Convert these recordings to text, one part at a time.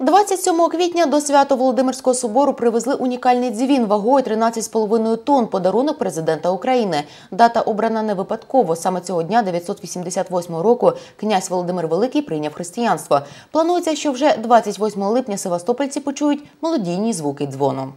27 квітня до Свято-Володимирського собору привезли унікальний дзвін вагою 13,5 тонн. Подарунок президента України. Дата обрана не випадково. Саме цього дня 988 року князь Володимир Великий прийняв християнство. Планується, що вже 28 липня севастопольці почують мелодійні звуки дзвону.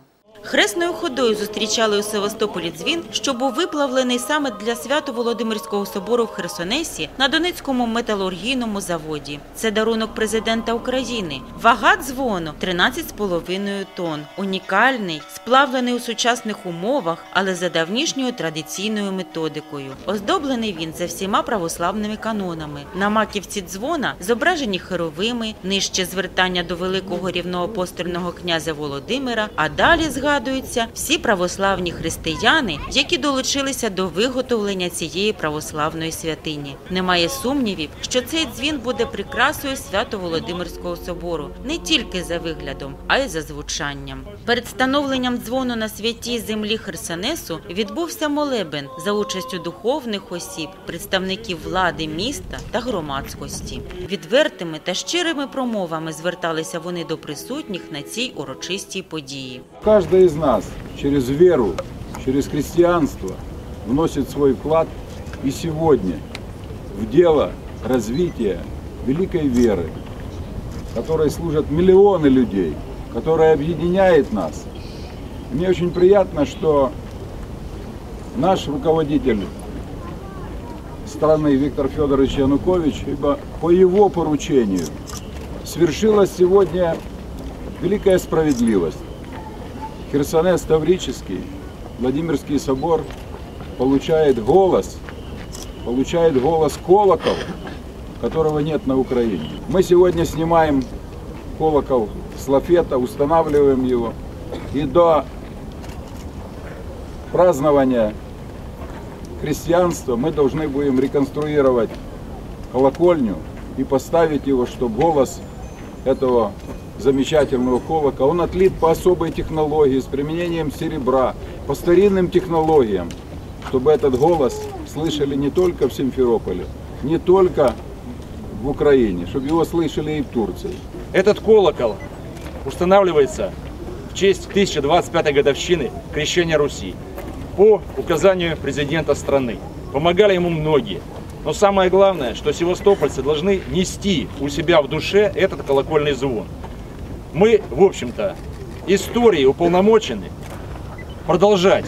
Хресною ходою зустрічали у Севастополі дзвін, що був виплавлений саме для свято Володимирського собору в Херсонесі на Донецькому металургійному заводі. Це дарунок президента України. Вага дзвону 13,5 тонн. Унікальний, сплавлений у сучасних умовах, але за давнішньою традиційною методикою. Оздоблений він за всіма православними канонами. На маківці дзвона зображені херовими, нижче звертання до великого рівноапостольного князя Володимира, а далі згадується згадуються всі православні християни, які долучилися до виготовлення цієї православної святині. Немає сумнівів, що цей дзвін буде прикрасою свято-Володимирського собору не тільки за виглядом, а й за звучанням. Перед становленням дзвону на святій землі Херсонесу відбувся молебен за участю духовних осіб, представників влади міста та громадськості. Відвертими та щирими промовами зверталися вони до присутніх на цій урочистій події. Каждый из нас через веру, через христианство вносит свой вклад и сегодня в дело развития великой веры, которой служат миллионы людей, которая объединяет нас. Мне очень приятно, что наш руководитель страны Виктор Федорович Янукович, ибо по его поручению свершилась сегодня великая справедливость. Херсонес Таврический, Владимирский собор получает голос, получает голос колокол, которого нет на Украине. Мы сегодня снимаем колокол с лафета, устанавливаем его. И до празднования христианства мы должны будем реконструировать колокольню и поставить его, чтобы голос этого замечательного колокола. Он отлит по особой технологии, с применением серебра, по старинным технологиям, чтобы этот голос слышали не только в Симферополе, не только в Украине, чтобы его слышали и в Турции. Этот колокол устанавливается в честь 1025 годовщины крещения Руси по указанию президента страны. Помогали ему многие. Но самое главное, что севастопольцы должны нести у себя в душе этот колокольный звон. Мы, в общем-то, истории уполномочены продолжать.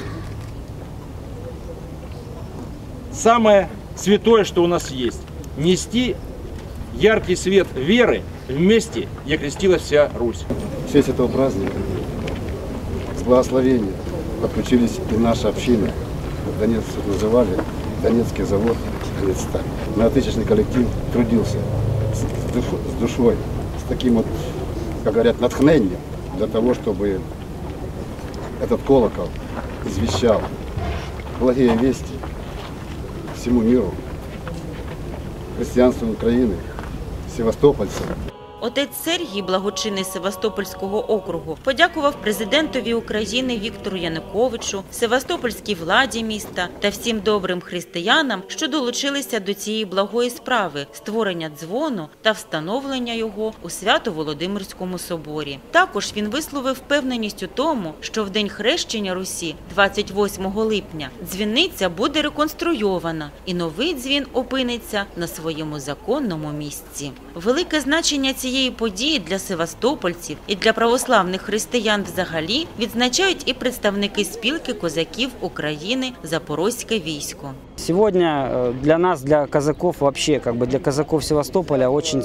Самое святое, что у нас есть, нести яркий свет веры вместе, где крестилась вся Русь. В честь этого праздника с благословения подключились и наша община. Донец называли Донецкий завод Донецсталь. Многотысячный коллектив трудился с душой, с таким вот, как говорят, натхнением для того, чтобы этот колокол извещал благие вести всему миру, христианству Украины, севастопольцам. Отець Сергій, благочинний Севастопольського округу, подякував президентові України Віктору Януковичу, Севастопольській владі міста та всім добрим християнам, що долучилися до цієї благої справи створення дзвону та встановлення його у свято-Володимирському соборі. Також він висловив впевненість у тому, що в день хрещення Русі, 28 липня, дзвіниця буде реконструйована, і новий дзвін опиниться на своєму законному місці. Велике значення цієї цієї події для севастопольців і для православних християн взагалі відзначають і представники спілки козаків України Запорозьке військо. Сегодня для нас, для казаков вообще, как бы для казаков Севастополя, очень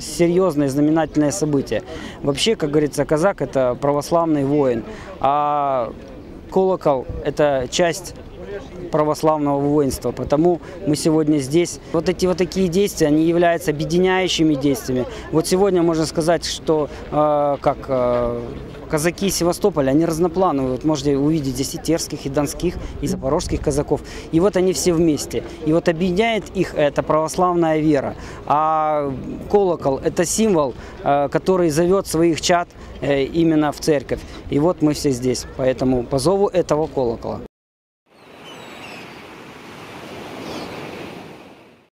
серьезное и знаменательное событие. Вообще, как говорится, казак – это православный воин, а колокол – это часть православного воинства. Потому мы сегодня здесь. Вот эти вот такие действия, они являются объединяющими действиями. Вот сегодня можно сказать, что э, как э, казаки Севастополя, они разноплановые. Вот можете увидеть здесь и терских, и донских, и запорожских казаков. И вот они все вместе. И вот объединяет их это православная вера. А колокол – это символ, э, который зовет своих чад э, именно в церковь. И вот мы все здесь, поэтому по зову этого колокола.